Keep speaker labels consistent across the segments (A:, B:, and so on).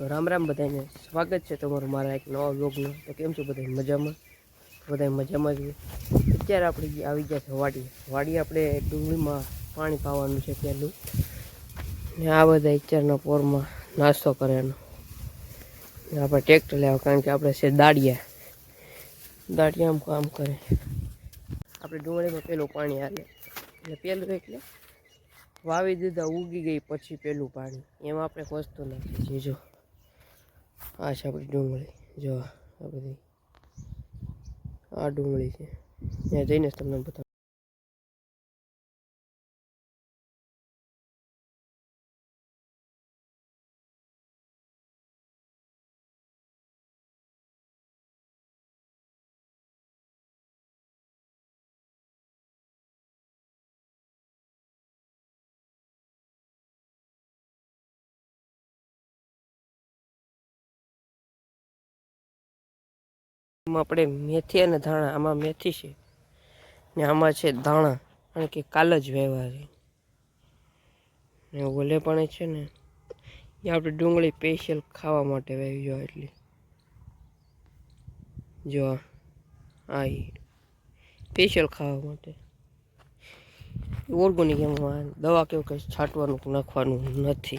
A: તો રામ રામ બધાને સ્વાગત છે તમારું મારા એક નવા વ્લોગનો તો કેમ છો બધા મજામાં? બધા મજામાં જ અત્યારે આપણે આવી ગયા છે વાડી વાડી આપણે ડુંગળીમાં પાણી પાવાનું છે પહેલું. ને આ બધા અત્યારના પોરમાં નાસ્તો કરેનો આપણે ટ્રેક્ટર લેવા, કારણ કે આપણે છે દાડિયા. દાડિયા આમ કામ કરે. આપણે ડુંગળીમાં પેલું પાણી આવે એટલે પહેલું એટલે વાવી દીધા, ઉગી ગઈ પછી પેલું પાણી. એમાં આપણે વસ્તુ નાખીએ છીએ જો. આ છે આપણી ડુંગળી. જો આ બધી આ ડુંગળી છે. ત્યાં જઈને તમને બતાવું. આમાં આપણે મેથી અને ધાણા. આમાં મેથી છે. ને આમાં છે ધાણા. કારણ કે કાલ જ વહેવા ને ઓલે પણ છે ને, એ આપણે ડુંગળી સ્પેશિયલ ખાવા માટે વહેવી જો એટલી. જો આ. સ્પેશિયલ ખાવા માટે. ઓર્ગોનિક એમાં દવા કેવું કંઈ છાંટવાનું નાખવાનું નથી.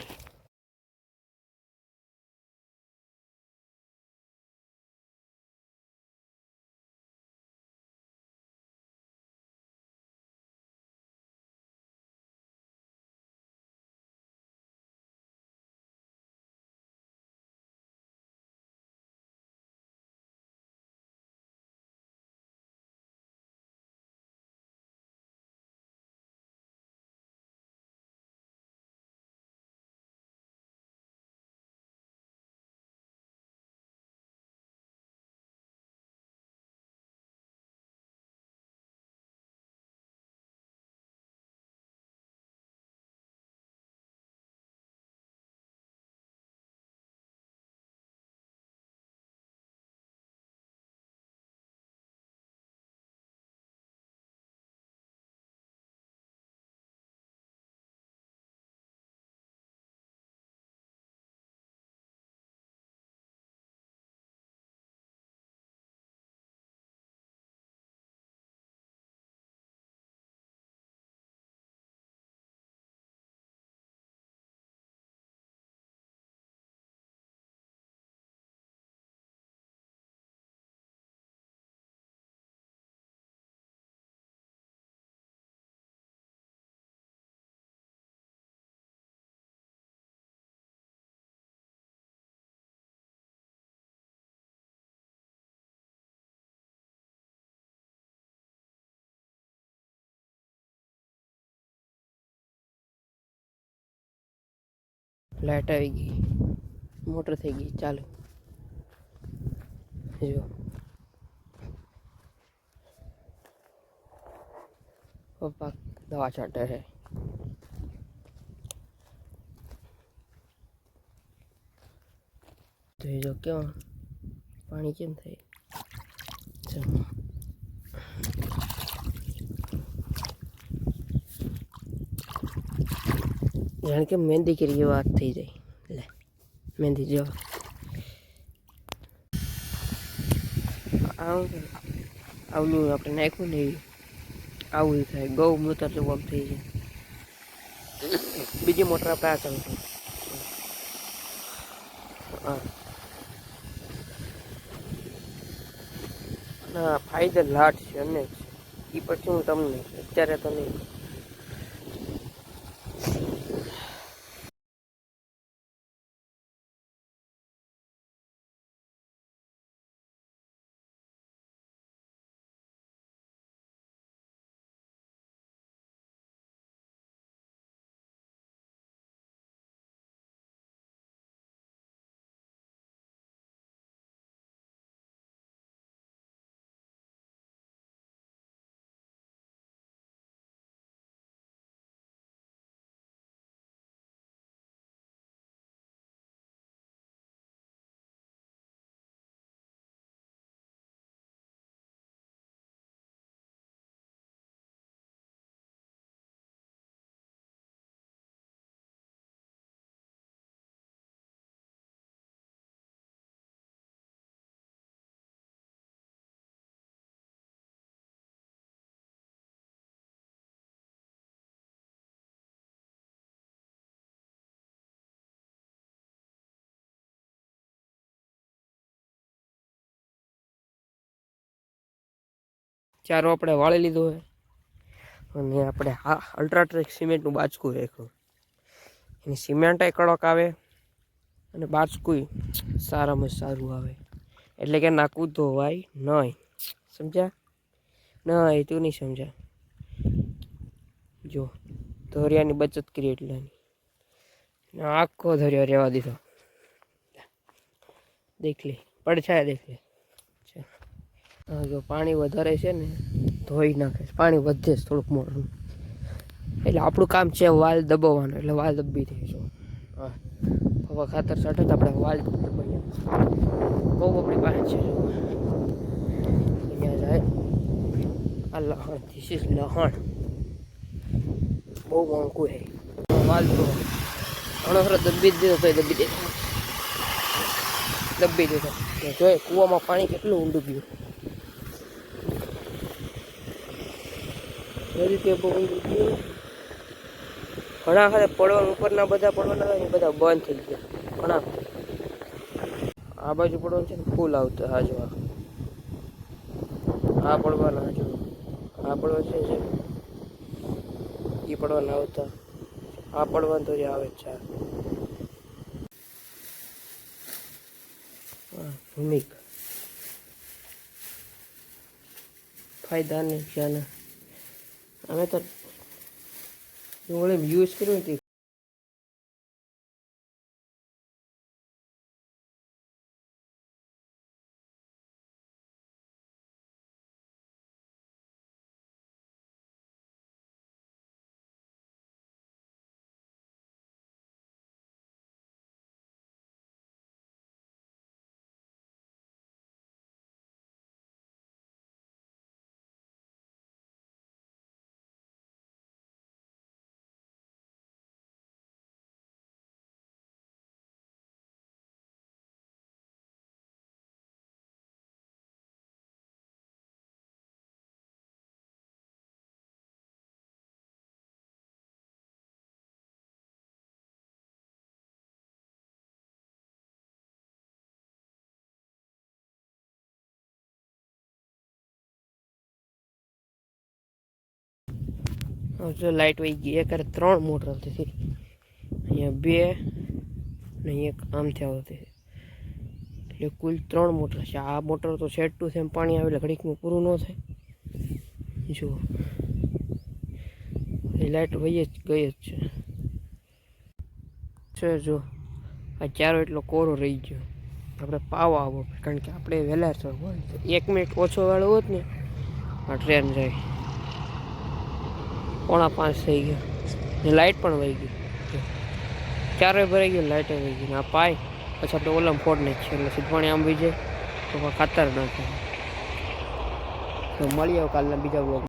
A: લાઇટ આવી ગઈ. મોટર થઈ ગઈ. ચાલુ. જો પપ્પા દવા છાંટે છે. તો એ જો કેવા? પાણી કેમ થાય? ચાલો જાણે કે મહેંદી કરી એ વાત થઈ જાય. લે, મહેંદી જો. આવું છે. આવલું આપણે નાખ્યું ને આવું થાય. ગૌ મૃતર જેવું આમ થઈ જાય. બીજી મોટર આપણે આ ચાલુ ના, ફાયદા લાટ છે અને એ પછી હું તમને, અત્યારે તો નહીં. ચારો આપણે વાળી લીધો હોય અને આપણે હા અલ્ટ્રાટ્રેક સિમેન્ટનું બાચકું રાખ્યું. એની સિમેન્ટય કડક આવે અને બાચકું સારામાં સારું આવે. એટલે કે નાખવું ધોવાય નહીં. સમજ્યા? નહીં, તું નહીં સમજ્યા. જો, ધોરિયાની બચત કરી એટલાની આખો ધોરિયો રહેવા દીધો. દેખ લે, પડછાયા દેખ લે. જો પાણી વધારે છે ને, ધોઈ નાખે પાણી વધે છે થોડુંક મોટું એટલે આપણું કામ છે વાલ દબાવવાનું, એટલે વાલ દબી થઈ જો હવા ખાતર સાટે તો આપણે વાલ દબાઈએ. બહુ આપણી પાસે છે. જો અહીંયા જાય. આ લહણ ધીસ ઇઝ લહણ. બહુ મોંઘું છે. વાલ તો ઘણો ખરો દબી જ દીધો તો દબી દે. દબી દીધો. જોઈએ કૂવામાં પાણી કેટલું ઊંડું ગયું બહુ ગયું ઘણા ખરે પડવા, ઉપરના બધા પડવાના હતા એ બધા બંધ થઈ ગયા. ઘણા. આ બાજુ પડવાનું છે ને ફૂલ આવતા હાજો આ. પડવાના હાજો આ પડવા છે એ પડવાના આવતા. આ પડવાનું તો જે આવે છે. ભૂમિક ફાયદા ને નુકસાન અમે તો ડુંગળી યુઝ કર્યું હતી જો લાઇટ વહી ગઈ, એક ત્રણ મોટર હતી. અહીંયા બે ને એક આમથી આવતી હતી. એટલે કુલ ત્રણ મોટર છે. આ મોટર તો સેટ ટુ સેમ પાણી આવે એટલે ઘડીકનું પૂરું ન થાય. જુઓ એ લાઇટ વહી જ ગઈ જ છે. જો, આ ચારો એટલો કોરો રહી ગયો. આપણે પાવા આવો કારણ કે આપણે વહેલા એક મિનિટ ઓછો વાળો હોત ને, આ ટ્રેન જાય. પોણા પાંચ થઈ ગયા. ને લાઇટ પણ વહી ગઈ. ચારે ભરાઈ ગયું લાઇટે વહી ગઈ. આ પાય, પછી આપણે ઓલમ ફોડ નાખીએ, એટલે સીધવાણી આંબી જાય. તો ખાતર નાખે તો મળીએ કાલના બીજા બ્લોગ